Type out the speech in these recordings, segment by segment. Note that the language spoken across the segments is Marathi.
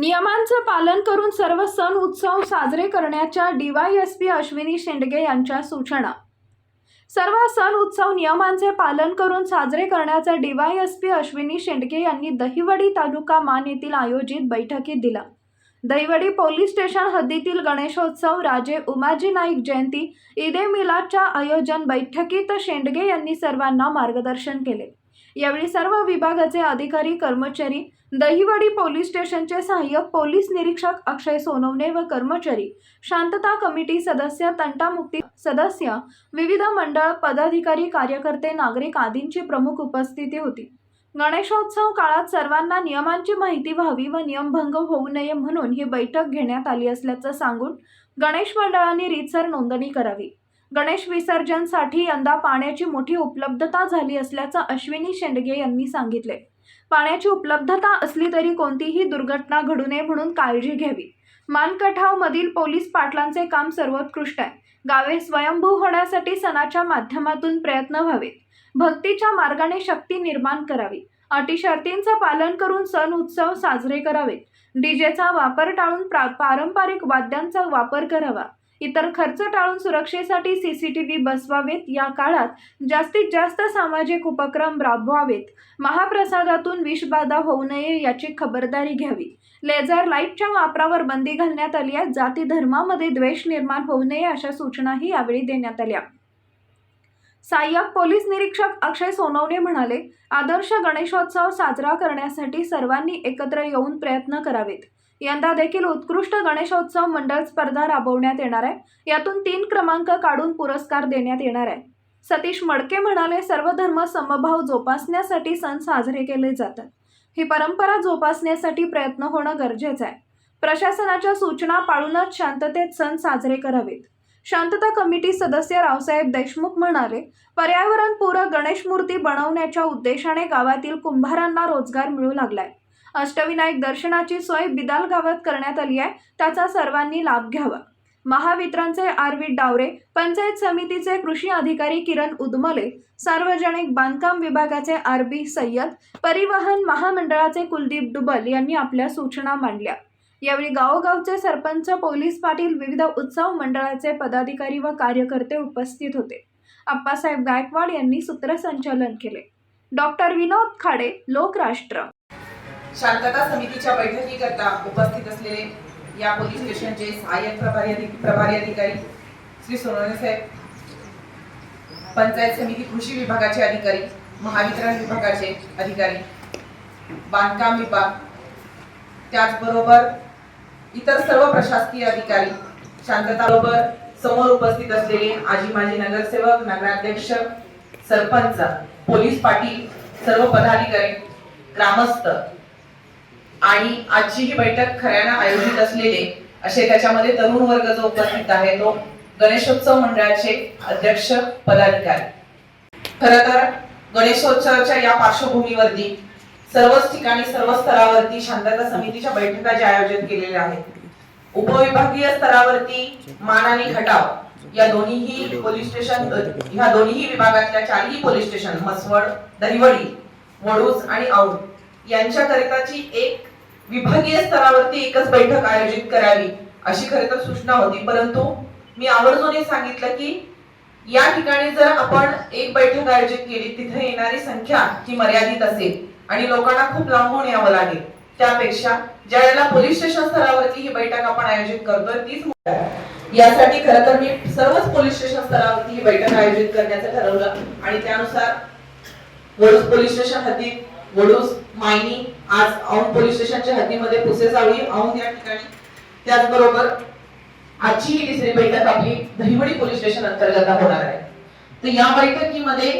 नियमांचे पालन करून सर्व सण उत्सव साजरे करण्याच्या डीवायएसपी अश्विनी शेंडगे यांच्या सूचना. सर्व सण उत्सव नियमांचे पालन करून साजरे करण्याचा डीवायएसपी अश्विनी शेंडगे यांनी दहिवडी तालुका मान येथील आयोजित बैठकीत दिला. दहिवडी पोलीस स्टेशन हद्दीतील गणेशोत्सव राजे उमाजी नाईक जयंती ईदे मिलादच्या आयोजन बैठकीत शेंडगे यांनी सर्वांना मार्गदर्शन केले. यावेळी सर्व विभागाचे अधिकारी कर्मचारी दहिवडी पोलीस स्टेशनचे सहाय्यक पोलीस निरीक्षक अक्षय सोनवणे व कर्मचारी शांतता कमिटी सदस्य तंटामुक्ती सदस्य विविध मंडळ पदाधिकारी कार्यकर्ते नागरिक आदींची प्रमुख उपस्थिती होती. गणेशोत्सव काळात सर्वांना नियमांची माहिती व्हावी व नियमभंग होऊ नये म्हणून ही बैठक घेण्यात आली असल्याचं सांगून गणेश मंडळांनी रीतसर नोंदणी करावी. गणेश विसर्जनसाठी यंदा पाण्याची मोठी उपलब्धता झाली असल्याचं अश्विनी शेंडगे यांनी सांगितले. पाण्याची उपलब्धता असली तरी कोणतीही दुर्घटना घडू नये म्हणून काळजी घ्यावी. मानकठावमधील पोलीस पाटलांचे काम सर्वोत्कृष्ट आहे. गावे स्वयंभू होण्यासाठी सणाच्या माध्यमातून प्रयत्न व्हावेत. भक्तीच्या मार्गाने शक्ती निर्माण करावी. अटी शर्तींचं पालन करून सण उत्सव साजरे करावेत. डीजेचा वापर टाळून प्रा- पारंपरिक वाद्यांचा वापर करावा. इतर खर्च टाळून सुरक्षेसाठी सीसीटीव्ही बसवावेत या काळात जास्तीत जास्त सामाजिक उपक्रम राबवावेत. महाप्रसादातून विषबाधा होऊ नये याची खबरदारी घ्यावी. लेझर लाईटच्या वापरावर बंदी घालण्यात आली आहे. जाती धर्मामध्ये द्वेष निर्माण होऊ नये अशा सूचनाही यावेळी देण्यात आल्या. सहाय्यक पोलीस निरीक्षक अक्षय सोनवणे म्हणाले आदर्श गणेशोत्सव साजरा करण्यासाठी सर्वांनी एकत्र येऊन प्रयत्न करावेत. यंदा देखील उत्कृष्ट गणेशोत्सव मंडळ स्पर्धा राबवण्यात येणार आहे. यातून तीन क्रमांक काढून पुरस्कार देण्यात येणार आहे. सतीश मडके म्हणाले सर्व धर्म समभाव जोपासण्यासाठी सण साजरे केले जातात. ही परंपरा जोपासण्यासाठी प्रयत्न होणं गरजेचं आहे. प्रशासनाच्या सूचना पाळूनच शांततेत सण साजरे करावेत. शांतता कमिटी सदस्य रावसाहेब देशमुख म्हणाले पर्यावरणपूरक गणेश मूर्ती बनवण्याच्या उद्देशाने गावातील कुंभारांना रोजगार मिळू लागलाय. अष्टविनायक दर्शनाची सोय बिदाल गावात करण्यात आली आहे. त्याचा सर्वांनी लाभ घ्यावा. महावितरणचे आर व्ही डावरे पंचायत समितीचे कृषी अधिकारी किरण उदमले सार्वजनिक बांधकाम विभागाचे आर बी सय्यद परिवहन महामंडळाचे कुलदीप डुबल यांनी आपल्या सूचना मांडल्या. यावेळी गावोगावचे सरपंच पोलीस पाटील विविध उत्सव मंडळाचे पदाधिकारी व कार्यकर्ते उपस्थित होते. आप्पासाहेब गायकवाड यांनी सूत्रसंचालन केले. डॉक्टर विनोद खाडे लोकराष्ट्र. शांतता समितीच्या बैठकीकरता उपस्थित असलेले या पोलीस स्टेशनचे सहाय्यक प्रभारी प्रभारी अधिकारी श्री सोनवणे साहेब पंचायत समिती कृषी विभागाचे अधिकारी महावितरण विभागाचे अधिकारी बांधकाम विभाग त्याचबरोबर इतर सर्व प्रशासकीय अधिकारी शांतताबरोबर समोर उपस्थित असलेले आजी माजी नगरसेवक नगराध्यक्ष सरपंच पोलीस पाटील सर्व पदाधिकारी ग्रामस्थ आणि आजची ही बैठक खऱ्यानं आयोजित असलेले असे त्याच्यामध्ये तरुण वर्ग जो उपस्थित आहे तो गणेशोत्सव मंडळाचे अध्यक्ष पदाधिकारी. खर तर गणेशोत्सवाच्या या पार्श्वभूमीवरती सर्वच ठिकाणी सर्व स्तरावरती शांतता समितीच्या बैठका जे आयोजित केलेल्या आहेत उपविभागीय स्तरावरती मान आणि खटाव या दोन्हीही पोलीस स्टेशन ह्या दोन्हीही विभागातल्या चारही पोलीस स्टेशन मसवड दहिवडी वडूज आणि औंध यांच्याकरिताची एक विभागीय स्तरावरती एकच बैठक आयोजित करावी अशी खरं तर सूचना होती. परंतु मी आवर्जून हे सांगितलं की या ठिकाणी जर आपण एक बैठक आयोजित केली तिथे येणारी संख्या ही मर्यादित असेल आणि लोकांना खूप लांबून यावं लागेल. त्यापेक्षा ज्या वेळेला पोलीस स्टेशन स्तरावरती ही बैठक आपण आयोजित करतोय तीच यासाठी खरं तर मी सर्वच पोलीस स्टेशन स्तरावरती ही बैठक आयोजित करण्याचं ठरवलं आणि त्यानुसार वडूज पोलीस स्टेशन हद्दीत वडूज मायनी आज औंध पोलीस स्टेशनच्या हद्दीमध्ये पुसेसावळी औंध या ठिकाणी. त्याचबरोबर आजची ही तिसरी बैठक आपली दहिवडी पोलीस स्टेशन अंतर्गत होणार आहे. तर या बैठकीमध्ये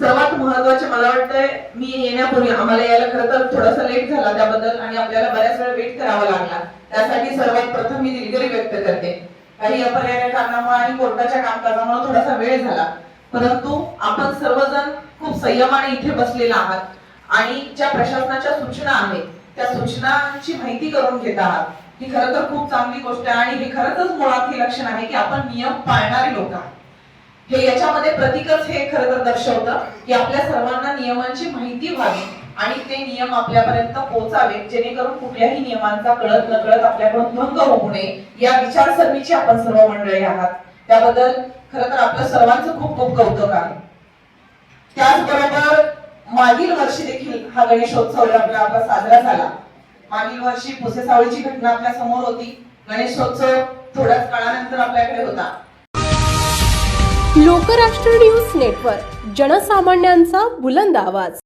सर्वात महत्त्वाचे मला वाटतंय मी येण्यापूर्वी आम्हाला यायला खरं तर थोडासा लेट झाला त्याबद्दल आणि आपल्याला बऱ्याच वेळ वेट करावा लागला. त्यासाठी सर्वात प्रथम मी दिलगिरी व्यक्त करते. काही अपरिहार्य कारणामुळे आणि कोर्टाच्या कामकाजामुळे थोडासा वेळ झाला. परंतु आपण सर्वजण खूप संयमाने इथे बसलेला आहात. आणि ज्या प्रशासनाच्या सूचना आहेत त्या सूचनांची माहिती करून घेत आहात. ही खरं तर खूप चांगली गोष्ट आहे आणि हे खरंच मुळात हे लक्षण आहे की आपण नियम पाळणारे लोक आहात. हे याच्यामध्ये प्रतीकच हे खरं तर दर्शवतं की आपल्या सर्वांना नियमांची माहिती व्हावी आणि ते नियम आपल्यापर्यंत पोहोचावे जेणेकरून कुठल्याही नियमांचा कळत नकळत आपल्याकडून भंग होऊ नये या विचारसरणीची आपण सर्व मंडळी आहात. त्याबद्दल खरं तर आपलं सर्वांचं खूप खूप कौतुक आहे. त्याचबरोबर मागील वर्षी देखील हा गणेशोत्सव आपला साजरा झाला. मागील वर्षी पुसेसावळीची घटना आपल्यासमोर होती. गणेशोत्सव थोड्याच काळानंतर आपल्याकडे होता. लोकराष्ट्र न्यूज नेटवर्क जनसामान्यांचा बुलंद आवाज.